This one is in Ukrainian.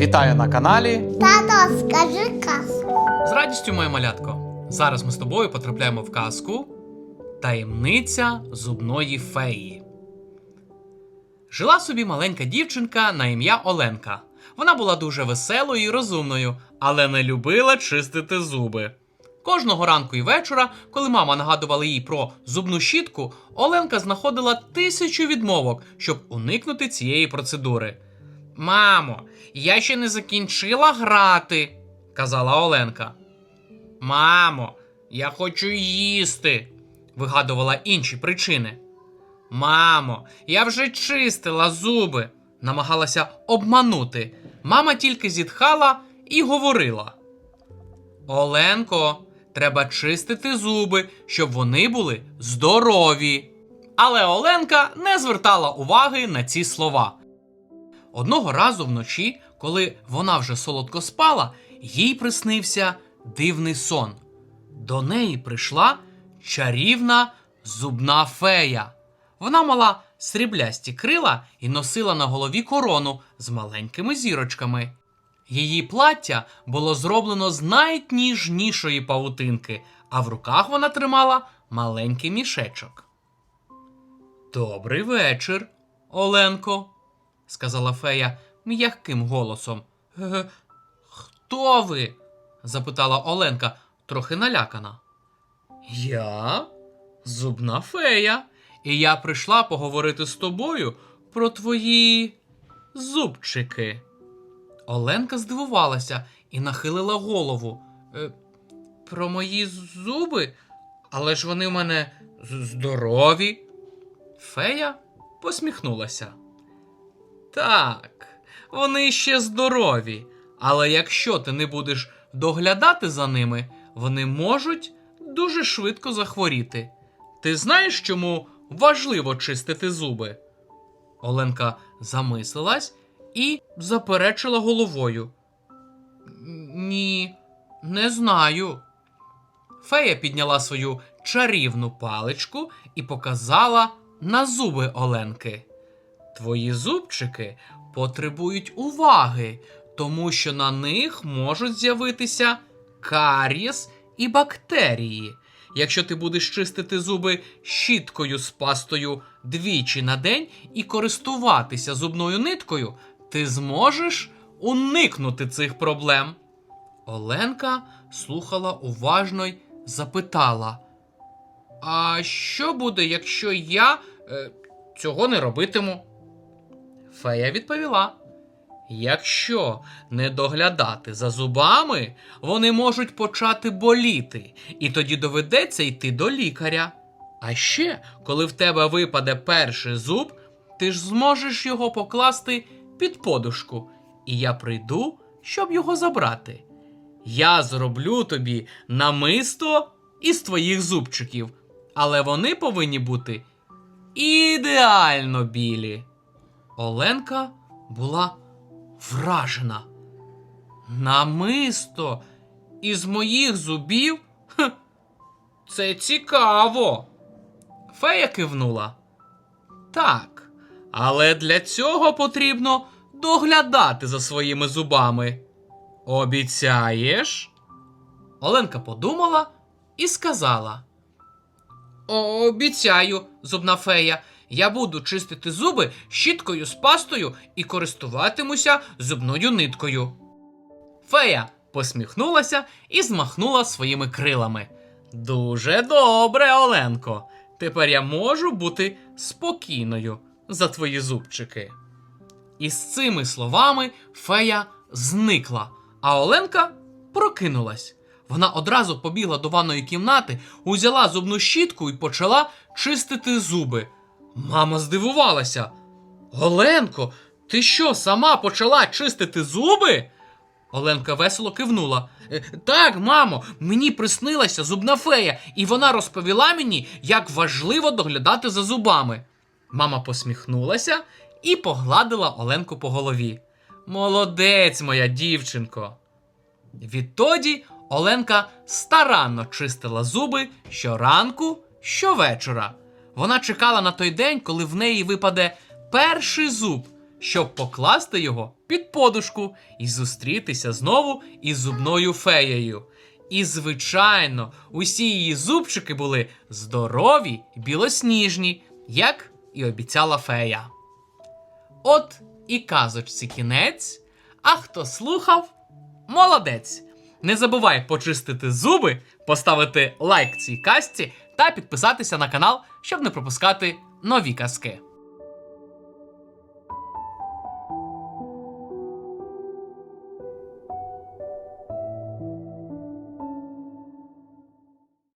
Вітаю на каналі. Тато, скажи казку. З радістю, моє малятко. Зараз ми з тобою потрапляємо в казку Таємниця зубної феї. Жила собі маленька дівчинка на ім'я Оленка. Вона була дуже веселою і розумною, але не любила чистити зуби. Кожного ранку і вечора, коли мама нагадувала їй про зубну щітку, Оленка знаходила тисячу відмовок, щоб уникнути цієї процедури. Мамо, я ще не закінчила грати, казала Оленка. Мамо, я хочу їсти, вигадувала інші причини. Мамо, я вже чистила зуби, намагалася обманути. Мама тільки зітхала і говорила: Оленко, треба чистити зуби, щоб вони були здорові. Але Оленка не звертала уваги на ці слова. Одного разу вночі, коли вона вже солодко спала, їй приснився дивний сон. До неї прийшла чарівна зубна фея. Вона мала сріблясті крила і носила на голові корону з маленькими зірочками. Її плаття було зроблено з найніжнішої павутинки, а в руках вона тримала маленький мішечок. Добрий вечір, Оленко, сказала фея м'яким голосом. «Е, Хто ви? запитала Оленка, трохи налякана. Я зубна фея, і я прийшла поговорити з тобою про твої зубчики. Оленка здивувалася і нахилила голову. «Е, Про мої зуби? Але ж вони в мене здорові. Фея посміхнулася. Так, вони ще здорові, але якщо ти не будеш доглядати за ними, вони можуть дуже швидко захворіти. Ти знаєш, чому важливо чистити зуби? Оленка замислилась і заперечила головою. Ні, не знаю. Фея підняла свою чарівну паличку і показала на зуби Оленки. Твої зубчики потребують уваги, тому що на них можуть з'явитися карієс і бактерії. Якщо ти будеш чистити зуби щіткою з пастою двічі на день і користуватися зубною ниткою, ти зможеш уникнути цих проблем. Оленка слухала уважно й запитала: А що буде, якщо я е, цього не робитиму? Фея відповіла: Якщо не доглядати за зубами, вони можуть почати боліти, і тоді доведеться йти до лікаря. А ще, коли в тебе випаде перший зуб, ти ж зможеш його покласти під подушку, і я прийду, щоб його забрати. Я зроблю тобі намисто із твоїх зубчиків, але вони повинні бути ідеально білі. Оленка була вражена. Намисто із моїх зубів? Хм, це цікаво. Фея кивнула. Так, але для цього потрібно доглядати за своїми зубами. Обіцяєш? Оленка подумала і сказала: Обіцяю, зубна фея, я буду чистити зуби щіткою з пастою і користуватимуся зубною ниткою. Фея посміхнулася і змахнула своїми крилами. Дуже добре, Оленко. Тепер я можу бути спокійною за твої зубчики. І з цими словами фея зникла, а Оленка прокинулась. Вона одразу побігла до ванної кімнати, узяла зубну щітку і почала чистити зуби. Мама здивувалася. Оленко, ти що, сама почала чистити зуби? Оленка весело кивнула. «Е, Так, мамо, мені приснилася зубна фея, і вона розповіла мені, як важливо доглядати за зубами. Мама посміхнулася і погладила Оленку по голові. Молодець, моя дівчинко. Відтоді Оленка старанно чистила зуби щоранку, щовечора. Вона чекала на той день, коли в неї випаде перший зуб, щоб покласти його під подушку і зустрітися знову із зубною феєю. І, звичайно, усі її зубчики були здорові й білосніжні, як і обіцяла фея. От і казочці кінець. А хто слухав, молодець! Не забувай почистити зуби, поставити лайк цій казці та підписатися на канал, щоб не пропускати нові казки.